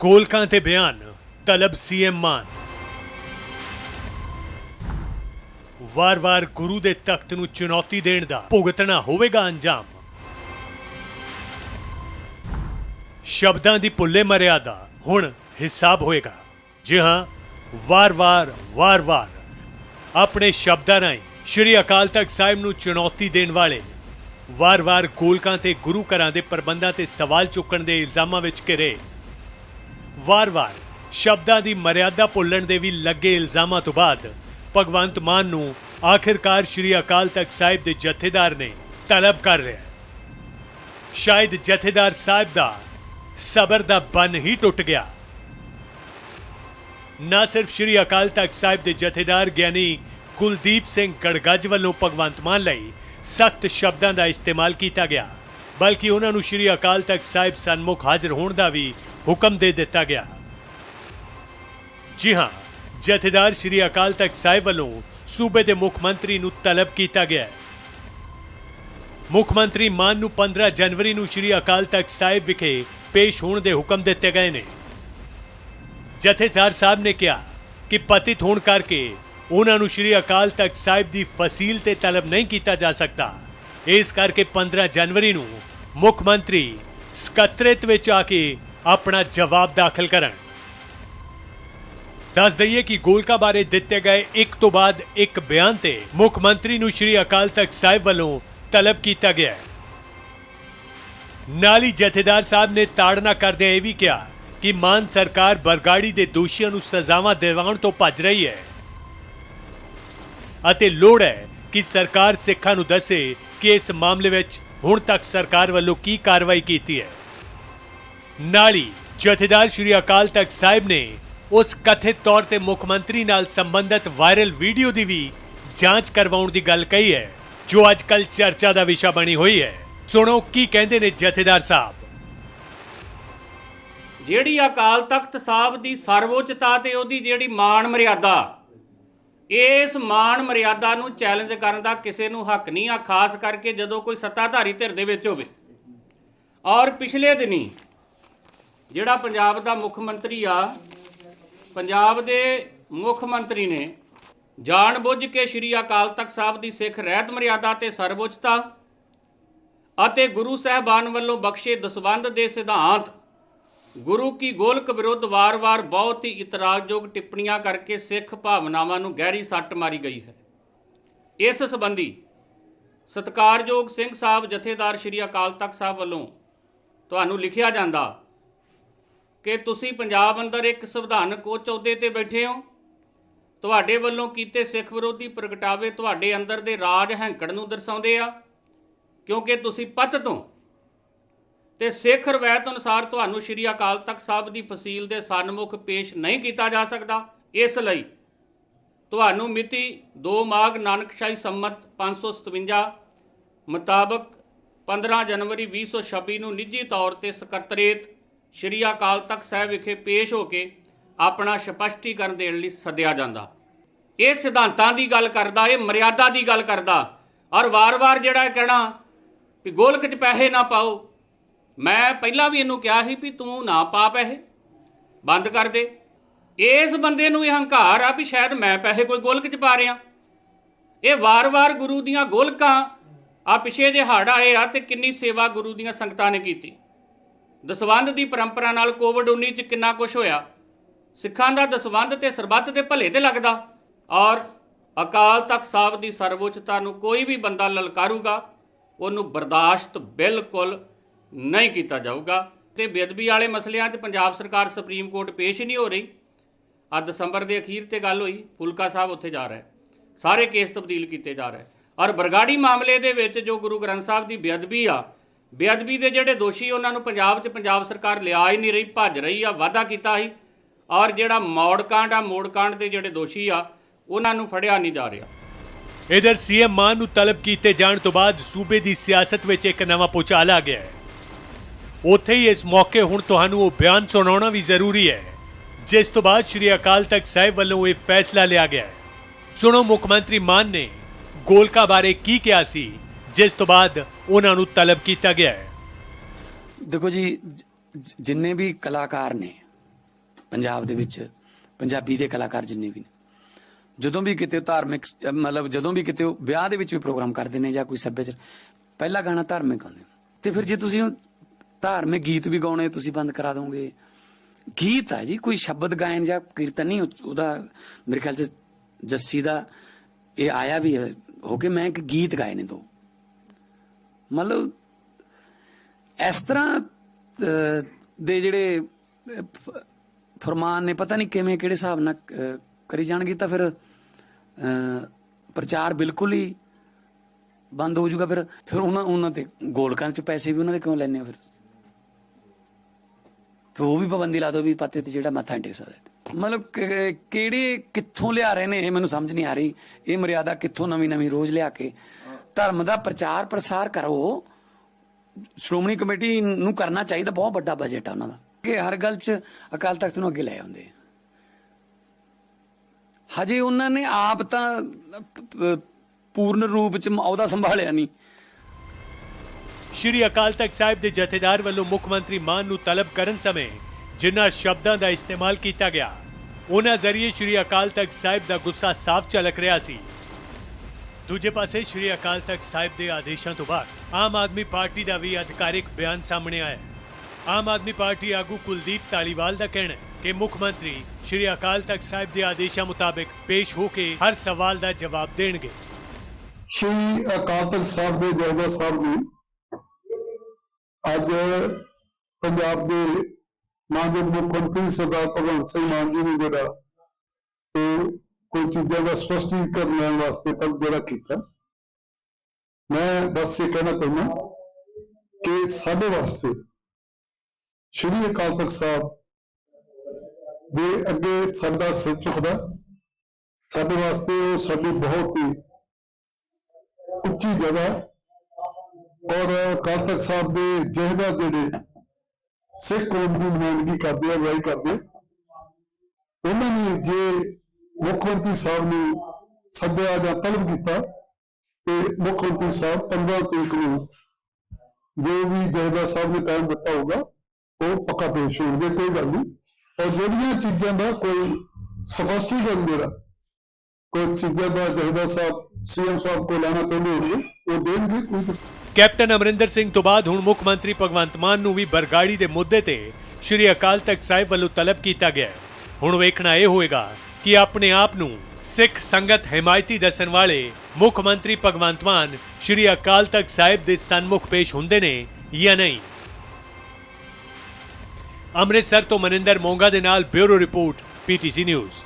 ਗੋਲਕਾਂ ਤੇ ਬਿਆਨ, ਤਲਬ ਸੀਐਮ ਮਾਨ। ਵਾਰ-ਵਾਰ ਗੁਰੂ ਦੇ ਤਖਤ ਨੂੰ ਚੁਣੌਤੀ ਦੇਣ ਦਾ ਭੁਗਤਣਾ ਹੋਵੇਗਾ ਅੰਜਾਮ। ਸ਼ਬਦਾਂ ਦੀ ਭੁੱਲੇ ਮਰਿਆਦਾ ਹੁਣ ਹਿਸਾਬ ਹੋਏਗਾ। ਜੀ ਹਾਂ, ਵਾਰ-ਵਾਰ ਵਾਰ-ਵਾਰ ਆਪਣੇ ਸ਼ਬਦਾਂ ਰਾਹੀਂ ਸ਼੍ਰੀ ਅਕਾਲ ਤਖਤ ਸਾਹਿਬ ਨੂੰ ਚੁਣੌਤੀ ਦੇਣ ਵਾਲੇ ਵਾਰ-ਵਾਰ ਗੋਲਕਾਂ ਤੇ ਗੁਰੂ ਘਰਾਂ ਦੇ ਪ੍ਰਬੰਧਾਂ ਤੇ ਸਵਾਲ ਚੁੱਕਣ ਦੇ ਇਲਜ਼ਾਮਾਂ ਵਿੱਚ ਘਿਰੇ। ਵਾਰ-ਵਾਰ ਸ਼ਬਦਾਂ ਦੀ ਮਰਿਆਦਾ ਭੁੱਲਣ ਦੇ ਵੀ ਲੱਗੇ ਇਲਜ਼ਾਮਾਂ ਤੋਂ ਬਾਅਦ ਭਗਵੰਤ ਮਾਨ ਨੂੰ ਆਖਿਰਕਾਰ ਸ਼੍ਰੀ ਅਕਾਲ ਤਖਤ ਸਾਹਿਬ ਦੇ ਜਥੇਦਾਰ ਨੇ ਤਲਬ ਕਰ ਰਿਹਾ ਸ਼ਾਇਦ ਜਥੇਦਾਰ ਸਾਹਿਬ ਦਾ ਸਬਰ ਦਾ ਬੰਨ ਹੀ ਟੁੱਟ ਗਿਆ। ਨਾ ਸਿਰਫ ਸ਼੍ਰੀ ਅਕਾਲ ਤਖਤ ਸਾਹਿਬ ਦੇ ਜਥੇਦਾਰ ਗਿਆਨੀ ਕੁਲਦੀਪ ਸਿੰਘ ਗੜਗੱਜ ਵੱਲੋਂ ਭਗਵੰਤ ਮਾਨ ਲਈ ਸਖਤ ਸ਼ਬਦਾਂ ਦਾ ਇਸਤੇਮਾਲ ਕੀਤਾ ਗਿਆ, ਬਲਕਿ ਉਹਨਾਂ ਨੂੰ ਸ਼੍ਰੀ ਅਕਾਲ ਤਖਤ ਸਾਹਿਬ ਸਨਮੁਖ ਹਾਜ਼ਰ ਹੋਣ ਦਾ ਵੀ ਹੁਕਮ ਦੇ ਦਿੱਤਾ ਗਿਆ। ਜੀ ਹਾਂ, ਜਥੇਦਾਰ ਸ਼੍ਰੀ ਅਕਾਲ ਤਖਤ ਸਾਹਿਬ ਵੱਲੋਂ ਸੂਬੇ ਦੇ ਮੁੱਖ ਮੰਤਰੀ ਨੂੰ ਤਲਬ ਕੀਤਾ ਗਿਆ ਹੈ। ਮੁੱਖ ਮੰਤਰੀ ਮਾਨ ਨੂੰ 15 ਜਨਵਰੀ ਨੂੰ ਸ਼੍ਰੀ ਅਕਾਲ ਤਖਤ ਸਾਹਿਬ ਵਿਖੇ ਪੇਸ਼ ਹੋਣ ਦੇ ਹੁਕਮ ਦਿੱਤੇ ਗਏ ਨੇ। ਜਥੇਦਾਰ ਸਾਹਿਬ ਨੇ ਕਿਹਾ ਕਿ ਪਤਿਤ ਹੋਣ ਕਰਕੇ ਉਹਨਾਂ ਨੂੰ ਸ਼੍ਰੀ ਅਕਾਲ ਤਖਤ ਸਾਹਿਬ ਦੀ ਫਸੀਲ ਤੇ ਤਲਬ ਨਹੀਂ ਕੀਤਾ ਜਾ ਸਕਦਾ। ਇਸ ਕਰਕੇ 15 ਜਨਵਰੀ ਨੂੰ ਮੁੱਖ ਮੰਤਰੀ ਸਕੱਤਰੇਤ ਵਿੱਚ ਆ ਕੇ ਆਪਣਾ ਜਵਾਬ ਦਾਖਲ ਕਰਨ। ਦੱਸ ਦਈਏ ਕਿ ਗੋਲਕਾ ਬਾਰੇ ਦਿੱਤੇ ਗਏ ਇੱਕ ਤੋਂ ਬਾਅਦ ਇੱਕ ਬਿਆਨ ਤੇ ਮੁੱਖ ਮੰਤਰੀ ਨੂੰ ਸ਼੍ਰੀ ਅਕਾਲ ਤਖਤ ਸਾਹਿਬ ਵੱਲੋਂ ਤਲਬ ਕੀਤਾ ਗਿਆ ਹੈ। ਨਾਲੀ ਜਥੇਦਾਰ ਸਾਹਿਬ ਨੇ ਤਾੜਨਾ ਕਰਦਿਆਂ ਇਹ ਵੀ ਕਿਹਾ ਕਿ ਮਾਨ ਸਰਕਾਰ ਬਰਗਾੜੀ ਦੇ ਦੋਸ਼ੀਆਂ ਨੂੰ ਸਜ਼ਾਵਾਂ ਦਿਵਾਉਣ ਤੋਂ ਭੱਜ ਰਹੀ ਹੈ। ਅਤੇ ਲੋੜ ਹੈ ਕਿ ਸਰਕਾਰ ਸਿੱਖਾਂ ਨੂੰ ਦੱਸੇ ਕਿ ਇਸ ਮਾਮਲੇ ਵਿੱਚ ਹੁਣ ਤੱਕ ਸਰਕਾਰ ਵੱਲੋਂ ਕੀ ਕਾਰਵਾਈ ਕੀਤੀ ਹੈ। ਨਾਲੀ, ਜਥੇਦਾਰ ਸ਼੍ਰੀ ਅਕਾਲ ਤਖਤ ਸਾਹਿਬ ਨੇ ਉਸ ਕਥਿਤ ਤੌਰ ਤੇ ਮੁੱਖ ਮੰਤਰੀ ਨਾਲ ਸੰਬੰਧਿਤ ਵਾਇਰਲ ਵੀਡੀਓ ਦੀ ਵੀ ਜਾਂਚ ਕਰਵਾਉਣ ਦੀ ਗੱਲ ਕਹੀ ਹੈ, ਜੋ ਅੱਜ ਕੱਲ ਚਰਚਾ ਦਾ ਵਿਸ਼ਾ ਬਣੀ ਹੋਈ ਹੈ। ਸੁਣੋ ਕੀ ਕਹਿੰਦੇ ਨੇ ਜਥੇਦਾਰ ਸਾਹਿਬ। ਜਿਹੜੀ ਅਕਾਲ ਤਖਤ ਸਾਹਿਬ ਦੀ ਸਰਵਉੱਚਤਾ ਤੇ ਉਹਦੀ ਜਿਹੜੀ ਮਾਣ ਮਰਿਆਦਾ, ਇਸ ਮਾਣ ਮਰਿਆਦਾ ਨੂੰ ਚੈਲੰਜ ਕਰਨ ਦਾ ਕਿਸੇ ਨੂੰ ਹੱਕ ਨਹੀਂ ਆ, ਖਾਸ ਕਰਕੇ ਜਦੋਂ ਕੋਈ ਸੱਤਾਧਾਰੀ ਧਿਰ ਦੇ ਵਿੱਚ ਹੋਵੇ। ਔਰ ਪਿਛਲੇ ਦਿਨੀ ਜਿਹੜਾ ਪੰਜਾਬ ਦਾ ਮੁੱਖ ਮੰਤਰੀ ਆ, ਪੰਜਾਬ ਦੇ ਮੁੱਖ ਮੰਤਰੀ ਨੇ ਜਾਣ ਬੁੱਝ ਕੇ ਸ਼੍ਰੀ ਅਕਾਲ ਤਖਤ ਸਾਹਿਬ ਦੀ ਸਿੱਖ ਰਹਿਤ ਮਰਿਆਦਾ ਤੇ ਸਰਵਉੱਚਤਾ ਅਤੇ ਗੁਰੂ ਸਾਹਿਬਾਨ ਵੱਲੋਂ ਬਖਸ਼ੇ ਦਸਵੰਧ ਦੇ ਸਿਧਾਂਤ, ਗੁਰੂ ਕੀ ਗੋਲਕ ਵਿਰੁੱਧ ਵਾਰ-ਵਾਰ ਬਹੁਤ ਹੀ ਇਤਰਾਜ਼ਯੋਗ ਟਿੱਪਣੀਆਂ ਕਰਕੇ ਸਿੱਖ ਭਾਵਨਾਵਾਂ ਨੂੰ ਗਹਿਰੀ ਸੱਟ ਮਾਰੀ ਗਈ ਹੈ। ਇਸ ਸੰਬੰਧੀ ਸਤਕਾਰਯੋਗ ਸਿੰਘ ਸਾਹਿਬ ਜਥੇਦਾਰ ਸ਼੍ਰੀ ਅਕਾਲ ਤਖਤ ਸਾਹਿਬ ਵੱਲੋਂ ਤੁਹਾਨੂੰ ਲਿਖਿਆ ਜਾਂਦਾ ਕਿ ਤੁਸੀਂ ਪੰਜਾਬ ਅੰਦਰ ਇੱਕ ਸੰਵਿਧਾਨਕ ਉੱਚ ਅਹੁਦੇ ਤੇ ਬੈਠੇ ਹੋ? ਤੁਹਾਡੇ ਵੱਲੋਂ ਕੀਤੇ ਸਿੱਖ ਵਿਰੋਧੀ ਪ੍ਰਗਟਾਵੇ ਤੁਹਾਡੇ ਅੰਦਰ ਦੇ ਰਾਜ ਹੈਂਕੜ ਨੂੰ ਦਰਸਾਉਂਦੇ ਆ, ਕਿਉਂਕਿ ਤੁਸੀਂ ਪੱਤ ਤੋਂ ਤੇ ਸਿੱਖ ਰਵਾਇਤ ਅਨੁਸਾਰ ਤੁਹਾਨੂੰ ਸ਼੍ਰੀ ਅਕਾਲ ਤਖਤ ਸਾਹਿਬ ਦੀ ਫਸੀਲ ਦੇ ਸਨਮੁਖ ਪੇਸ਼ ਨਹੀਂ ਕੀਤਾ ਜਾ ਸਕਦਾ। ਇਸ ਲਈ ਤੁਹਾਨੂੰ ਮਿਤੀ 2 ਮਾਘ ਨਾਨਕਸ਼ਾਹੀ ਸੰਮਤ 557 ਮੁਤਾਬਕ 15 ਜਨਵਰੀ 2026 ਨੂੰ ਨਿੱਜੀ ਤੌਰ ਤੇ ਸਕੱਤਰੇਤ ਸ਼੍ਰੀ ਅਕਾਲ ਤਖਤ ਸਾਹਿਬ ਵਿਖੇ ਪੇਸ਼ ਹੋ ਕੇ ਆਪਣਾ ਸਪਸ਼ਟੀਕਰਨ ਦੇਣ ਲਈ ਸੱਦਿਆ ਜਾਂਦਾ। ਇਹ ਸਿਧਾਂਤਾਂ ਦੀ ਗੱਲ ਕਰਦਾ, ਇਹ ਮਰਿਆਦਾ ਦੀ ਗੱਲ ਕਰਦਾ ਔਰ ਵਾਰ-ਵਾਰ ਜਿਹੜਾ ਕਹਿਣਾ ਵੀ ਗੋਲਕ 'ਚ ਪੈਸੇ ਨਾ ਪਾਓ, ਮੈਂ ਪਹਿਲਾਂ ਵੀ ਇਹਨੂੰ ਕਿਹਾ ਸੀ ਵੀ ਤੂੰ ਨਾ ਪਾ ਪੈਸੇ, ਬੰਦ ਕਰ ਦੇ। ਇਸ ਬੰਦੇ ਨੂੰ ਇਹ ਹੰਕਾਰ ਆ ਵੀ ਸ਼ਾਇਦ ਮੈਂ ਪੈਸੇ ਕੋਈ ਗੋਲਕ 'ਚ ਪਾ ਰਿਆਂ ਇਹ ਵਾਰ-ਵਾਰ ਗੁਰੂ ਦੀਆਂ ਗੋਲਕਾਂ ਆ, ਪਿਛੇ ਜੇ ਹੜ ਆਏ ਆ ਤੇ ਕਿੰਨੀ ਸੇਵਾ ਗੁਰੂ ਦੀਆਂ ਸੰਗਤਾਂ ਨੇ ਕੀਤੀ। ਦਸਵੰਧ ਦੀ ਪਰੰਪਰਾ ਨਾਲ ਕੋਵਿਡ 19 ਚ ਕਿੰਨਾ ਕੁਝ ਹੋਇਆ? ਸਿੱਖਾਂ ਦਾ ਦਸਵੰਧ ਤੇ ਸਰਬੱਤ ਦੇ ਭਲੇ ਤੇ ਲੱਗਦਾ? ਔਰ ਅਕਾਲ ਤਖਤ ਸਾਹਿਬ ਦੀ ਸਰਵਉੱਚਤਾ ਨੂੰ ਕੋਈ ਵੀ ਬੰਦਾ ਲਲਕਾਰੂਗਾ, ਉਹਨੂੰ ਬਰਦਾਸ਼ਤ ਬਿਲਕੁਲ ਨਹੀਂ ਕੀਤਾ ਜਾਊਗਾ। ਤੇ ਬੇਅਦਬੀ ਵਾਲੇ ਮਸਲਿਆਂ 'ਚ ਪੰਜਾਬ ਸਰਕਾਰ ਸੁਪਰੀਮ ਕੋਰਟ ਪੇਸ਼ ਹੀ ਨਹੀਂ ਹੋ ਰਹੀ। ਆ ਦਸੰਬਰ ਦੇ ਅਖੀਰ ਤੇ ਗੱਲ ਹੋਈ, ਫੁਲਕਾ ਸਾਹਿਬ ਉੱਥੇ ਜਾ ਰਿਹਾ। ਸਾਰੇ ਕੇਸ ਤਬਦੀਲ ਕੀਤੇ ਜਾ ਰਹੇ। ਔਰ ਬਰਗਾੜੀ ਮਾਮਲੇ ਦੇ ਵਿੱਚ ਜੋ ਗੁਰੂ ਗ੍ਰੰਥ ਸਾਹਿਬ ਦੀ ਬੇਅਦਬੀ ਆ ਬੇਅਦਬੀ ਦੇ ਜਿਹੜੇ ਦੋਸ਼ੀ ਉਹਨਾਂ ਨੂੰ ਪੰਜਾਬ 'ਚ ਪੰਜਾਬ ਸਰਕਾਰ ਲਿਆ ਹੀ ਨਹੀਂ ਰਹੀ, ਭੱਜ ਰਹੀ ਆ, ਵਾਅਦਾ ਕੀਤਾ ਸੀ। ਔਰ ਜਿਹੜਾ ਮੌੜਕਾਂਡ ਆ ਮੋੜਕਾਂਡ ਦੇ ਜਿਹੜੇ ਦੋਸ਼ੀ ਆ, ਉਹਨਾਂ ਨੂੰ ਫੜਿਆ ਨਹੀਂ ਜਾ ਰਿਹਾ। ਇਧਰ ਸੀਐਮ ਮਾਨ ਨੂੰ ਤਲਬ ਕੀਤੇ ਜਾਣ ਤੋਂ ਬਾਅਦ ਸੂਬੇ ਦੀ ਸਿਆਸਤ ਵਿੱਚ ਇੱਕ ਨਵਾਂ ਪੁਚਾਲ ਆ ਗਿਆ ਹੈ। ਉੱਥੇ ਹੀ ਇਸ ਮੌਕੇ ਹੁਣ ਤੁਹਾਨੂੰ ਉਹ ਬਿਆਨ ਸੁਣਾਉਣਾ ਵੀ ਜ਼ਰੂਰੀ ਹੈ, ਜਿਸ ਤੋਂ ਬਾਅਦ ਸ਼੍ਰੀ ਅਕਾਲ ਤਖਤ ਸਾਹਿਬ ਵੱਲੋਂ ਇਹ ਫੈਸਲਾ ਲਿਆ ਗਿਆ ਹੈ। ਸੁਣੋ, ਮੁੱਖ ਮੰਤਰੀ ਮਾਨ ਨੇ ਗੋਲਕਾ ਬਾਰੇ ਕੀ ਕਿਹਾ ਸੀ? ਜਿਸ ਤੋਂ ਬਾਅਦ ਉਹਨਾਂ ਨੂੰ ਤਲਬ ਕੀਤਾ ਗਿਆ ਹੈ। ਦੇਖੋ ਜੀ ਜਿੰਨੇ ਵੀ ਕਲਾਕਾਰ ਨੇ, ਪੰਜਾਬ ਦੇ ਵਿੱਚ, ਪੰਜਾਬੀ ਦੇ ਕਲਾਕਾਰ ਜਿੰਨੇ ਵੀ ਨੇ, ਜਦੋਂ ਵੀ ਕਿਤੇ ਧਾਰਮਿਕ ਮਤਲਬ ਜਦੋਂ ਵੀ ਕਿਤੇ ਉਹ ਵਿਆਹ ਦੇ ਵਿੱਚ ਵੀ ਪ੍ਰੋਗਰਾਮ ਕਰਦੇ ਨੇ ਜਾਂ ਕੋਈ ਸੱਭਿਆਚਾਰ, ਪਹਿਲਾ ਗਾਣਾ ਧਾਰਮਿਕ ਗਾਉਂਦੇ ਤੇ ਫਿਰ ਜੇ ਤੁਸੀਂ ਧਾਰਮਿਕ ਗੀਤ ਵੀ ਗਾਉਣੇ, ਤੁਸੀਂ ਬੰਦ ਕਰਾ ਦੋਗੇ। ਗੀਤ ਆ ਜੀ, ਕੋਈ ਸ਼ਬਦ ਗਾਇਨ ਜਾਂ ਕੀਰਤਨ ਨਹੀਂ ਉਹਦਾ ਮੇਰੇ ਖਿਆਲ ਚ ਜੱਸੀ ਦਾ ਇਹ ਆਇਆ ਵੀ ਹੋ ਕੇ ਮੈਂ ਇੱਕ ਗੀਤ ਗਾਏ ਨੇ ਦੋ। ਮਤਲਬ ਇਸ ਤਰ੍ਹਾਂ ਦੇ ਜਿਹੜੇ ਅਹ, ਫਰਮਾਨ ਨੇ ਪਤਾ ਨਹੀਂ ਕਿਵੇਂ ਕਿਹੜੇ ਹਿਸਾਬ ਨਾਲ ਕਰੀ ਜਾਣਗੇ ਤਾਂ ਫਿਰ ਅਹ, ਪ੍ਰਚਾਰ ਬਿਲਕੁਲ ਹੀ ਬੰਦ ਹੋ ਜਾਊਗਾ। ਫਿਰ ਫਿਰ ਉਹਨਾਂ ਉਹਨਾਂ ਤੇ ਗੋਲਕਾਂ ਚ ਪੈਸੇ ਵੀ ਉਹਨਾਂ ਦੇ ਕਿਉਂ ਲੈਣੇ ਹੋ ਫਿਰ? ਫਿਰ ਉਹ ਵੀ ਪਾਬੰਦੀ ਲਾ ਦੋ ਵੀ ਪਾਤੇ ਤੇ ਜਿਹੜਾ ਮੱਥਾ ਟੇਕ ਸਕਦਾ ਮਤਲਬ ਕਿਹੜੇ ਕਿੱਥੋਂ ਲਿਆ ਰਹੇ ਨੇ ਇਹ ਮੈਨੂੰ ਸਮਝ ਨਹੀਂ ਆ ਰਹੀ। ਇਹ ਮਰਿਆਦਾ ਕਿੱਥੋਂ ਨਵੀਂ ਨਵੀਂ ਰੋਜ਼ ਲਿਆ ਕੇ ਧਰਮ ਦਾ ਪ੍ਰਚਾਰ ਪ੍ਰਸਾਰ ਕਰੋ। ਸ਼੍ਰੋਮਣੀ ਕਮੇਟੀ ਨੂੰ ਕਰਨਾ ਚਾਹੀਦਾ, ਬਹੁਤ ਵੱਡਾ ਬਜਟ ਆ ਉਹਨਾਂ ਦਾ। ਕਿ ਹਰ ਗੱਲ 'ਚ ਅਕਾਲ ਤਖਤ ਨੂੰ ਅੱਗੇ ਲੈ ਆਉਂਦੇ ਹਜੇ ਉਹਨਾਂ ਨੇ ਆਪ ਤਾਂ ਪੂਰਨ ਰੂਪ 'ਚ ਅਹੁਦਾ ਸੰਭਾਲਿਆ ਨਹੀਂ। ਸ਼੍ਰੀ ਅਕਾਲ ਤਖਤ ਸਾਹਿਬ ਦੇ ਜਥੇਦਾਰ ਵੱਲੋਂ ਮੁੱਖ ਮੰਤਰੀ ਮਾਨ ਨੂੰ ਤਲਬ ਕਰਨ ਸਮੇਂ ਜਿਨ੍ਹਾਂ ਸ਼ਬਦਾਂ ਦਾ ਇਸਤੇਮਾਲ ਕੀਤਾ ਗਿਆ, ਉਹਨਾਂ ਜ਼ਰੀਏ ਸ਼੍ਰੀ ਅਕਾਲ ਤਖਤ ਸਾਹਿਬ ਦਾ ਗੁੱਸਾ ਸਾਫ਼ ਝਲਕ ਰਿਹਾ ਸੀ। ਦੂਜੇ ਪਾਸੇ ਸ਼੍ਰੀ ਅਕਾਲ ਤਖਤ ਸਾਹਿਬ ਦੇ ਆਦੇਸ਼ਾਂ ਤੋਂ ਬਾਅਦ ਆਮ ਆਦਮੀ ਪਾਰਟੀ ਦਾ ਵੀ ਅਧਿਕਾਰਿਕ ਬਿਆਨ ਸਾਹਮਣੇ ਆਇਆ ਆਮ ਆਦਮੀ ਪਾਰਟੀ ਆਗੂ ਕੁਲਦੀਪ ਧਾਲੀਵਾਲ ਦਾ ਕਹਿਣਾ ਹੈ ਕਿ ਮੁੱਖ ਮੰਤਰੀ ਸ਼੍ਰੀ ਅਕਾਲ ਤਖਤ ਸਾਹਿਬ ਦੇ ਆਦੇਸ਼ਾਂ ਮੁਤਾਬਕ ਪੇਸ਼ ਹੋ ਕੇ ਹਰ ਸਵਾਲ ਦਾ ਜਵਾਬ ਦੇਣਗੇ। ਸ਼੍ਰੀ ਅਕਾਲ ਤਖਤ ਸਾਹਿਬ ਦੇ ਜਥੇਦਾਰ ਸਾਹਿਬ ਜੀ, ਅੱਜ ਪੰਜਾਬ ਦੇ ਮਾਨਯੋਗ ਮੁੱਖ ਮੰਤਰੀ ਸਰਦਾਰ ਭਗਵੰਤ ਸਿੰਘ ਮਾਨ ਜੀ ਨੂੰ ਜਿਹੜਾ ਕੋਈ ਚੀਜ਼ਾਂ ਦਾ ਸਪਸ਼ਟੀਕਰਨ ਲੈਣ ਵਾਸਤੇ ਤੱਕ ਜਿਹੜਾ ਕੀਤਾ। ਮੈਂ ਬਸ ਇਹ ਕਹਿਣਾ ਚਾਹੁੰਦਾ ਕਿ ਸਾਡੇ ਵਾਸਤੇ ਸ਼੍ਰੀ ਅਕਾਲ ਤਖਤ ਸਾਹਿਬ ਦੇ ਅੱਗੇ ਸਾਡਾ ਸਿਰ ਝੁਕਦਾ। ਸਾਡੇ ਵਾਸਤੇ ਉਹ ਸਾਡੀ ਬਹੁਤ ਹੀ ਉੱਚੀ ਜਗ੍ਹਾ ਔਰ ਅਕਾਲ ਤਖਤ ਸਾਹਿਬ ਦੇ ਜਹੇਦਾਰ ਜਿਹੜੇ ਸਿੱਖ ਕੌਮ ਦੀ ਨੁਮਾਇੰਦਗੀ ਕਰਦੇ ਆ, ਅਗਵਾਈ ਕਰਦੇ ਉਹਨਾਂ ਨੇ ਜੇ ਮੁੱਖ ਮੰਤਰੀ ਸਾਹਿਬ ਨੂੰ ਸੱਦਿਆ ਜਾਂ ਤਲਬ ਕੀਤਾ ਤੇ ਮੁੱਖ ਮੰਤਰੀ ਸਾਹਿਬ 15 ਤਰੀਕ ਨੂੰ ਜੋ ਵੀ ਜਹੇਦਾਰ ਸਾਹਿਬ ਨੇ ਟਾਈਮ ਦਿੱਤਾ ਹੋਊਗਾ, ਉਹ ਪੱਕਾ ਪੇਸ਼ ਹੋਣਗੇ, ਕੋਈ ਗੱਲ ਨਹੀਂ। ਔਰ ਜਿਹੜੀਆਂ ਚੀਜ਼ਾਂ ਦਾ ਕੋਈ ਸਪਸ਼ਟੀਕਰਨ ਜਿਹੜਾ, ਕੋਈ ਚੀਜ਼ਾਂ ਦਾ ਜਹੇਦਾਰ ਸਾਹਿਬ, ਸੀਐਮ ਸਾਹਿਬ ਕੋਲ ਲੈਣਾ ਚਾਹੁੰਦੇ ਹੋਣਗੇ, ਉਹ ਦੇਣਗੇ ਕੋਈ ਕੈਪਟਨ ਅਮਰਿੰਦਰ ਸਿੰਘ ਤੋਂ ਬਾਅਦ ਹੁਣ ਮੁੱਖ ਮੰਤਰੀ ਭਗਵੰਤ ਮਾਨ ਨੂੰ ਵੀ ਬਰਗਾੜੀ ਦੇ ਮੁੱਦੇ ਤੇ ਸ਼੍ਰੀ ਅਕਾਲ ਤਖਤ ਸਾਹਿਬ ਵੱਲੋਂ ਤਲਬ ਕੀਤਾ ਗਿਆ ਹੁਣ ਵੇਖਣਾ ਇਹ ਹੋਏਗਾ ਕਿ ਆਪਣੇ ਆਪ ਨੂੰ ਸਿੱਖ ਸੰਗਤ ਹਮਾਇਤੀ ਦੱਸਣ ਵਾਲੇ ਮੁੱਖ ਮੰਤਰੀ ਭਗਵੰਤ ਮਾਨ ਸ਼੍ਰੀ ਅਕਾਲ ਤਖਤ ਸਾਹਿਬ ਦੇ ਸਨਮੁਖ ਪੇਸ਼ ਹੁੰਦੇ ਨੇ ਜਾਂ ਨਹੀਂ। ਅੰਮ੍ਰਿਤਸਰ ਤੋਂ ਮਨਿੰਦਰ ਮੋਂਗਾ ਦੇ ਨਾਲ ਬਿਊਰੋ ਰਿਪੋਰਟ ਪੀਟੀਸੀ ਨਿਊਜ਼।